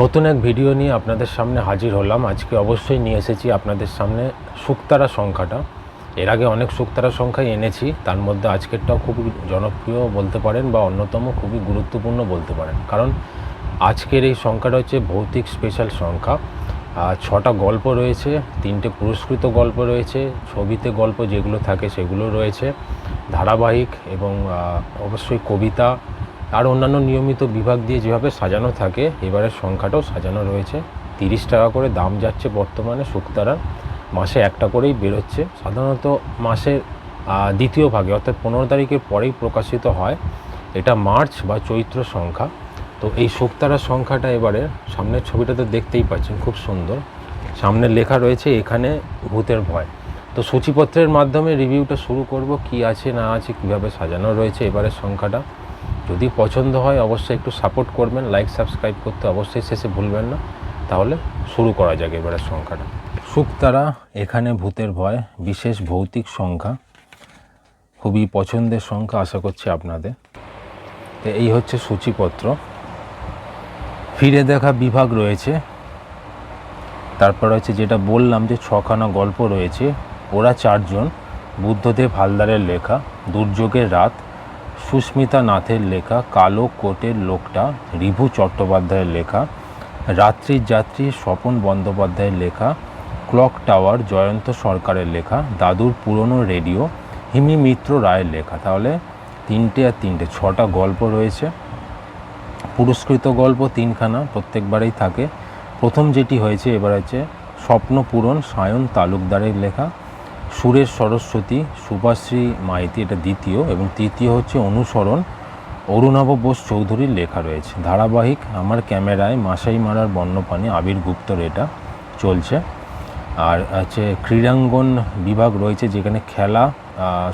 নতুন এক ভিডিও নিয়ে আপনাদের সামনে হাজির হলাম। আজকে অবশ্যই নিয়ে এসেছি আপনাদের সামনে শুক্তারা সংখ্যাটা। এর আগে অনেক শুক্তারা সংখ্যাই এনেছি। তার মধ্যে আজকেরটাও খুবই জনপ্রিয় বলতে পারেন বা অন্যতম খুবই গুরুত্বপূর্ণ বলতে পারেন। কারণ আজকের এই সংখ্যাটা হচ্ছে ভৌতিক স্পেশাল সংখ্যা। ছটা গল্প রয়েছে, তিনটে পুরস্কৃত গল্প রয়েছে, ছবিতে গল্প যেগুলো থাকে সেগুলো রয়েছে। ধারাবাহিক এবং অবশ্যই কবিতা আর অন্যান্য নিয়মিত বিভাগ দিয়ে যেভাবে সাজানো থাকে, এবারের সংখ্যাটাও সাজানো রয়েছে। তিরিশ টাকা করে দাম যাচ্ছে বর্তমানে শুক্তারার মাসে একটা করেই বেরোচ্ছে। সাধারণত মাসের দ্বিতীয় ভাগে, অর্থাৎ পনেরো তারিখের পরেই প্রকাশিত হয়। এটা মার্চ বা চৈত্র সংখ্যা। তো এই শুক্তারার সংখ্যাটা এবারে সামনের ছবিটা তো দেখতেই পাচ্ছেন, খুব সুন্দর। সামনে লেখা রয়েছে, এখানে ভূতের ভয়। তো সূচিপত্রের মাধ্যমে রিভিউটা শুরু করব, কি আছে না আছে, কীভাবে সাজানো রয়েছে এবারের সংখ্যাটা। যদি পছন্দ হয় অবশ্যই একটু সাপোর্ট করবেন লাইক সাবস্ক্রাইব করতে অবশ্যই শেষে ভুলবেন না। তাহলে শুরু করা যাক এবারের সংখ্যাটা। শুক্তারা, এখানে ভূতের ভয়, বিশেষ ভৌতিক সংখ্যা। খুবই পছন্দের সংখ্যা, আশা করছি আপনাদের। তো এই হচ্ছে সূচিপত্র। ফিরে দেখা বিভাগ রয়েছে। তারপর হচ্ছে যেটা বললাম যে ছখানা গল্প রয়েছে। ওরা চারজন, বুদ্ধদেব হালদারের লেখা, দুর্যোগের রাত সুস্মিতা নাথের লেখা কালো কোটের লোকটা, রিভু চট্টোপাধ্যায়ের লেখা, রাত্রির যাত্রী স্বপন বন্দ্যোপাধ্যায়ের লেখা, ক্লক টাওয়ার জয়ন্ত সরকারের লেখা, দাদুর পুরনো রেডিও, হিমি মিত্র রায়ের লেখা। তাহলে তিনটে আর তিনটে, ছটা গল্প রয়েছে। পুরস্কৃত গল্প তিনখানা, প্রত্যেকবারেই থাকে। প্রথম যেটি হয়েছে, এবার হচ্ছে স্বপ্নপূরণ সায়ন তালুকদারের লেখা সুরেশ সরস্বতী সুভাশ্রী মাইতি, এটা দ্বিতীয়, এবং তৃতীয় হচ্ছে অনুসরণ। অরুণাভ বোস চৌধুরীর লেখা রয়েছে। ধারাবাহিক আমার ক্যামেরায় মাসাই মারার বন্যপ্রাণী আবির গুপ্তর এটা চলছে। আর হচ্ছে ক্রীড়াঙ্গন বিভাগ রয়েছে, যেখানে খেলা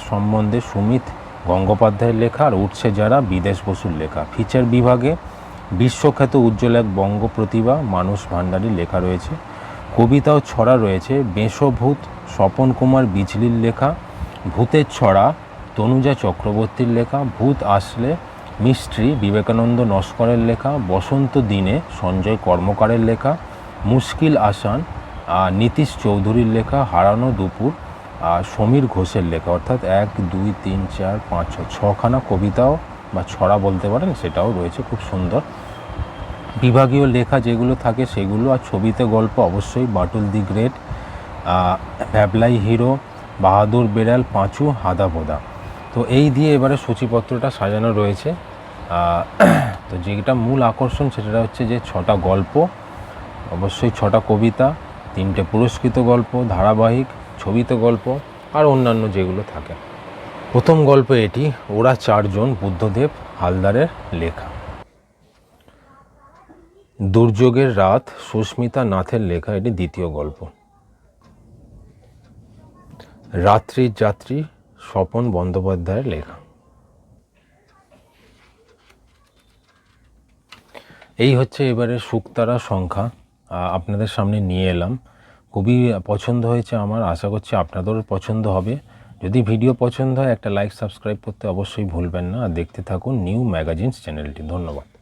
সম্বন্ধে সুমিত গঙ্গোপাধ্যায়ের লেখা আর উঠছে যারা বিদেশ বসুর লেখা। ফিচার বিভাগে বিশ্বখ্যাত উজ্জ্বল এক বঙ্গ প্রতিভা মানুষ ভান্ডারীর লেখা রয়েছে। কবিতা ও ছড়া রয়েছে। বেশভূত স্বপন কুমার বিজলির লেখা, ভূতের ছড়া তনুজা চক্রবর্তীর লেখা, ভূত আসলে মিস্ট্রি বিবেকানন্দ নস্করের লেখা, বসন্ত দিনে সঞ্জয় কর্মকারের লেখা, মুশকিল আসান নীতিশ চৌধুরীর লেখা, হারানো দুপুর আর সমীর ঘোষের লেখা। অর্থাৎ এক, দুই, তিন, চার, পাঁচ, ছ, ছখানা কবিতাও বা ছড়া বলতে পারেন, সেটাও রয়েছে খুব সুন্দর। বিভাগীয় লেখা যেগুলো থাকে সেগুলো আর ছবিতে গল্প অবশ্যই। বাটুল দি গ্রেট ভ্যাবলাই হিরো, বাহাদুর বেড়াল, পাঁচু, হাদা ভোদা তো এই দিয়ে এবারে সূচিপত্রটা সাজানো রয়েছে। তো যেটা মূল আকর্ষণ সেটা হচ্ছে যে ছটা গল্প, অবশ্যই ছটা কবিতা, তিনটে পুরস্কৃত গল্প, ধারাবাহিক, ছবিতে গল্প আর অন্যান্য যেগুলো থাকে। প্রথম গল্প এটি, ওরা চারজন বুদ্ধদেব হালদারের লেখা। দুর্যোগের রাত সুস্মিতা নাথের লেখা এটি দ্বিতীয় গল্প। রাত্রির যাত্রী স্বপন বন্দ্যোপাধ্যায়ের লেখা। এই হচ্ছে এবারে শুকতারা সংখ্যা। আপনাদের সামনে নিয়ে এলাম। খুবই পছন্দ হয়েছে আমার। আশা করছি আপনাদেরও পছন্দ হবে। যদি ভিডিও পছন্দ হয়, একটা লাইক সাবস্ক্রাইব করতে অবশ্যই ভুলবেন না। আর দেখতে থাকুন নিউ ম্যাগাজিনস চ্যানেলটি ধন্যবাদ।